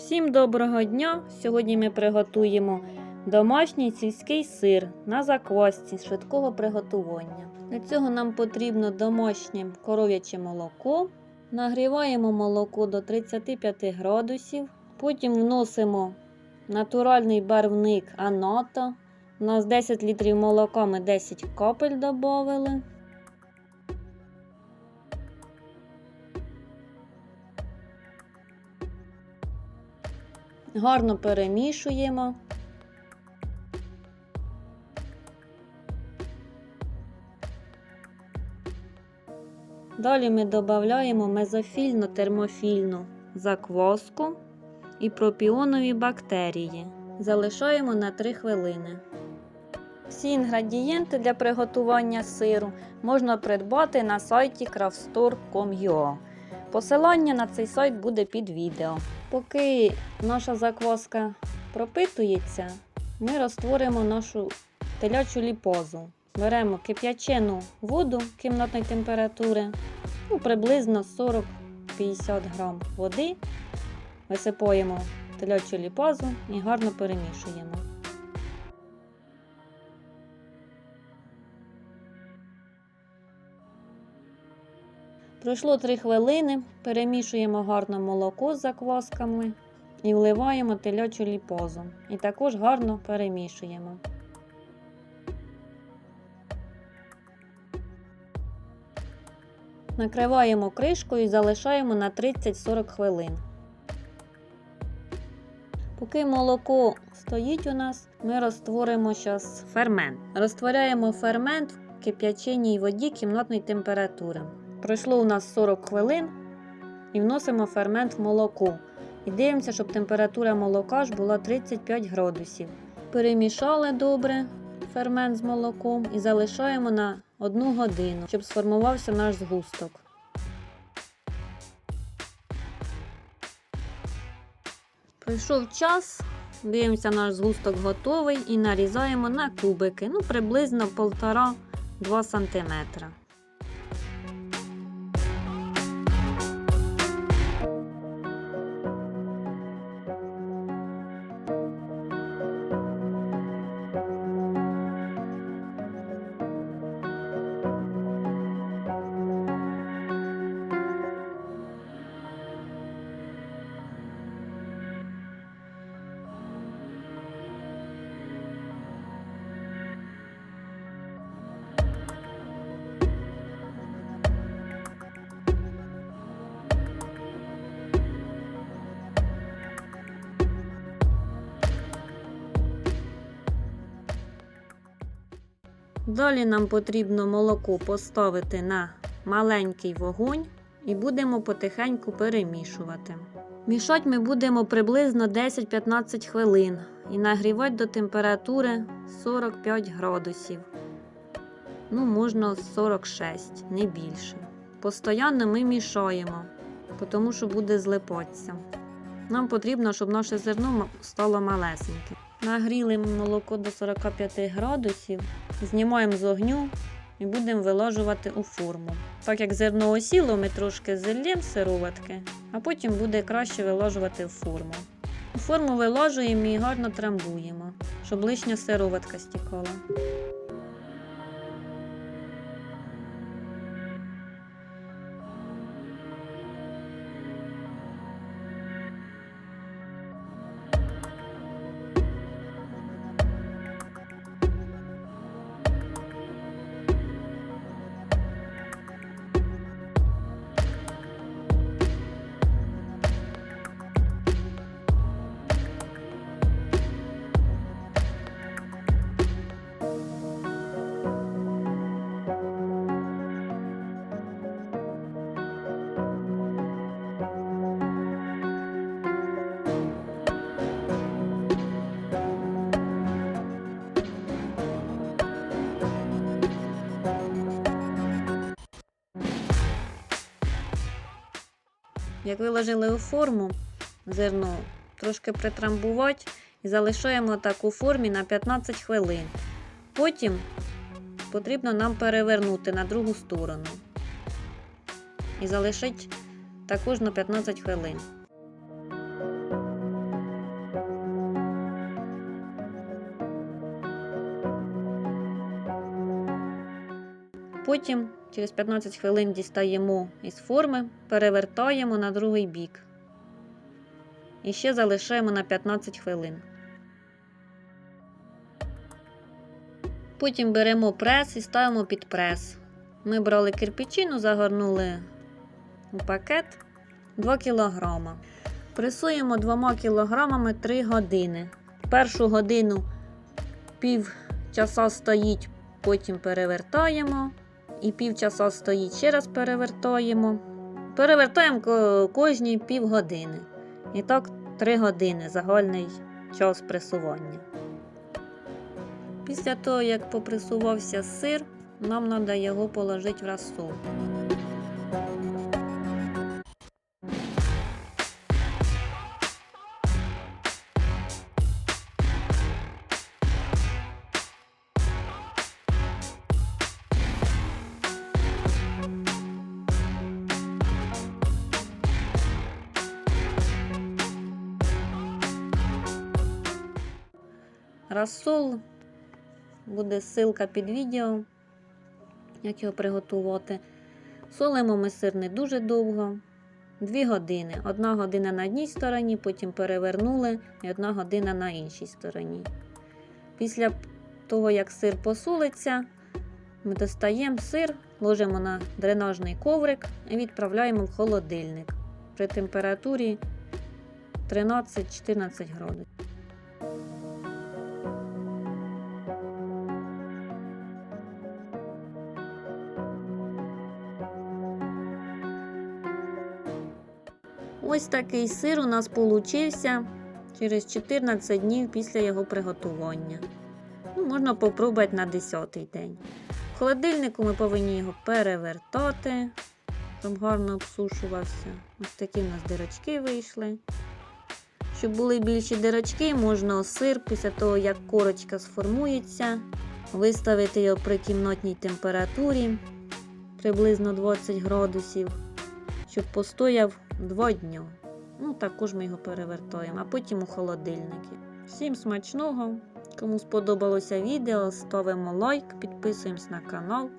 Всім доброго дня! Сьогодні ми приготуємо домашній сільський сир на заквасці швидкого приготування. Для цього нам потрібно домашнє коров'яче молоко. Нагріваємо молоко до 35 градусів. Потім вносимо натуральний барвник Аната. У нас 10 літрів молока, ми 10 капель додали. Гарно перемішуємо. Далі ми додаємо мезофільну термофільну закваску і пропіонові бактерії. Залишаємо на 3 хвилини. Всі інгредієнти для приготування сиру можна придбати на сайті craftstore.com.ua. Посилання на цей сайт буде під відео. Поки наша закваска пропитується, ми розтворимо нашу телячу ліпозу. Беремо кип'ячену воду кімнатної температури, ну, приблизно 40-50 грам води. Висипаємо телячу ліпозу і гарно перемішуємо. Пройшло 3 хвилини, перемішуємо гарно молоко з заквасками і вливаємо телячу ліпозу. І також гарно перемішуємо. Накриваємо кришкою і залишаємо на 30-40 хвилин. Поки молоко стоїть у нас, ми розтворимо зараз фермент. Розтворяємо фермент в кип'яченій воді кімнатної температури. Пройшло у нас 40 хвилин і вносимо фермент в молоко. І дивимося, щоб температура молока ж була 35 градусів. Перемішали добре фермент з молоком і залишаємо на 1 годину, щоб сформувався наш згусток. Пройшов час, дивимося, наш згусток готовий і нарізаємо на кубики, ну приблизно 1,5-2 см. Далі нам потрібно молоко поставити на маленький вогонь і будемо потихеньку перемішувати. Мішати ми будемо приблизно 10-15 хвилин і нагрівати до температури 45 градусів. Ну, можна 46, не більше. Постоянно ми мішаємо, тому що буде злипатися. Нам потрібно, щоб наше зерно стало малесеньким. Нагріли молоко до 45 градусів, знімаємо з огню і будемо виложувати у форму. Так як зерно осіло, ми трошки зельємо сироватки, а потім буде краще виложувати в форму. У форму виложуємо і гарно трамбуємо, щоб лишня сироватка стікала. Як виложили у форму зерно, трошки притрамбувати і залишаємо так у формі на 15 хвилин. Потім потрібно нам перевернути на другу сторону і залишити також на 15 хвилин. Потім через 15 хвилин дістаємо із форми, перевертаємо на другий бік. І ще залишаємо на 15 хвилин. Потім беремо прес і ставимо під прес. Ми брали кирпичину, загорнули у пакет 2 кг. Пресуємо 2 кг 3 години. Першу годину пів часа стоїть, потім перевертаємо. І пів часу стоїть, ще раз перевертаємо. Перевертаємо кожні пів години. І так 3 години загальний час пресування. Після того, як попресувався сир, нам треба його положити в розсол. Розсол буде ссылка під відео, як його приготувати. Солимо ми сир не дуже довго. Дві години. Одна година на одній стороні, потім перевернули, і одна година на іншій стороні. Після того, як сир посолиться, ми достаємо сир, ложимо на дренажний коврик і відправляємо в холодильник при температурі 13-14 градусів. Ось такий сир у нас получився через 14 днів після його приготування. Ну, можна попробувати на 10-й день. В холодильнику ми повинні його перевертати, щоб гарно обсушувався. Ось такі в нас дирочки вийшли. Щоб були більші дирочки, можна сир після того, як корочка сформується, виставити його при кімнатній температурі приблизно 20 градусів щоб постояв два дні. Ну, також ми його перевертаємо, а потім у холодильники. Всім смачного! Кому сподобалося відео, ставимо лайк, підписуємось на канал.